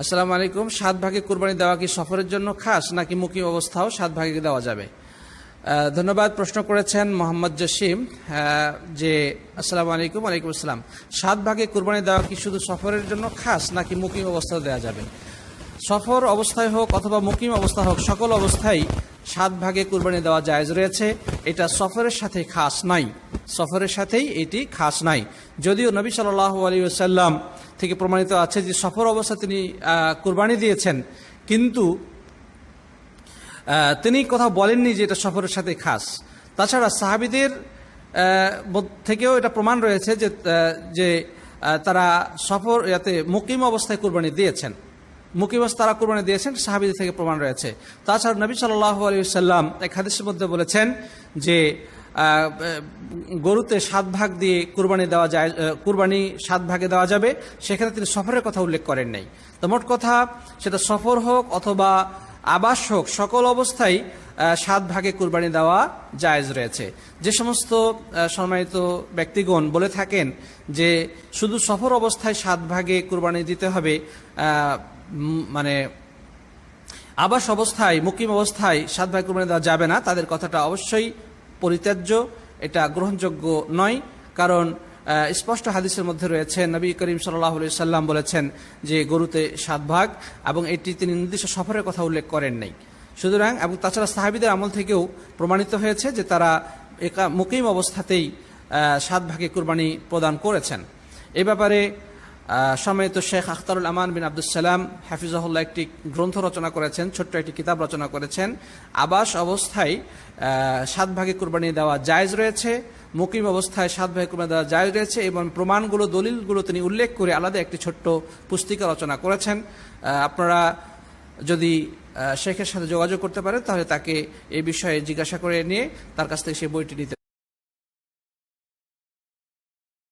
আসসালামু আলাইকুম, সাত ভাগে কুরবানি দেওয়া কি সফরের জন্য খাস, নাকি মুকিম অবস্থাও সাত ভাগে দেওয়া যাবে? ধন্যবাদ প্রশ্ন করেছেন মোহাম্মদ জসিম যে, আসসালামু আলাইকুম ওয়ালাইকুম আসসালাম। সাত ভাগে কুরবানি দেওয়া কি শুধু সফরের জন্য খাস, নাকি মুকিম অবস্থাও দেওয়া যাবে? সফর অবস্থায় হোক অথবা মুকিম অবস্থা হোক, সকল অবস্থায় সাত ভাগে কুরবানি দেওয়া জায়জ রয়েছে। এটা সফরের সাথে খাস নাই। সফরের সাথেই এটি খাস নাই। যদিও নবী সাল্লাহ আলী সাল্লাম থেকে প্রমাণিত আছে যে সফর অবস্থা তিনি কুরবানি দিয়েছেন। কিন্তু তিনি কোথাও বলেননি যে এটা সফরের সাথে খাস। তাছাড়া সাহাবিদের থেকেও এটা প্রমাণ রয়েছে যে যে তারা সফর ইয়াতে মুকিম অবস্থায় কুরবানি দিয়েছেন। মুকিম অবস্থা তারা কুরবানি দিয়েছেন, সাহাবিদের থেকে প্রমাণ রয়েছে। তাছাড়া নবী সাল্লাহ আলী সাল্লাম এক হাদিসের মধ্যে বলেছেন যে গরুতে সাত ভাগ দিয়ে কুরবানি দেওয়া যায় কুরবানি সাত ভাগে দেওয়া যাবে। সেখানে তিনি সফরের কথা উল্লেখ করেন নাই। তো মোট কথা, সেটা সফর হোক অথবা আবাস হোক, সকল অবস্থায় সাত ভাগে কুরবানি দেওয়া জায়জ রয়েছে। যে সমস্ত সম্মানিত ব্যক্তিগণ বলে থাকেন যে শুধু সফর অবস্থায় সাত ভাগে কুরবানি দিতে হবে মানে আবাস অবস্থায়, মুকিম অবস্থায় সাত ভাই কুরবানি দেওয়া যাবে না। তাদের কথাটা অবশ্যই পরিত্যাজ্য এটা গ্রহণযোগ্য নয়। কারণ স্পষ্ট হাদিসের মধ্যে রয়েছে, নবী করিম সাল্লাহ সাল্লাম বলেছেন যে গরুতে সাত ভাগ এবং এটি তিনি নির্দিষ্ট সফরের কথা উল্লেখ করেন নাই। সুতরাং, এবং তাছাড়া সাহাবিদের আমল থেকেও প্রমাণিত হয়েছে যে তারা একা মুকিম অবস্থাতেই সাত ভাগে কুরবানি প্রদান করেছেন। এ ব্যাপারে সম্মানিত শেখ আখতারুল আমান বিন আব্দুল সালাম হাফিজাহুল্লাহ একটি গ্রন্থ রচনা করেছেন, ছোট্ট একটি কিতাব রচনা করেছেন। আবাস অবস্থায় সাত ভাগে কুরবানি দেওয়া জায়জ রয়েছে, মুকিম অবস্থায় সাত ভাগে কুরবানি দেওয়া জায়জ রয়েছে এবং প্রমাণগুলো, দলিলগুলো তিনি উল্লেখ করে আলাদা একটি ছোট্ট পুস্তিকা রচনা করেছেন। আপনারা যদি শেখের সাথে যোগাযোগ করতে পারেন, তাহলে তাকে এই বিষয়ে জিজ্ঞাসা করে নিয়ে তার কাছ থেকে সেই বইটি নিতে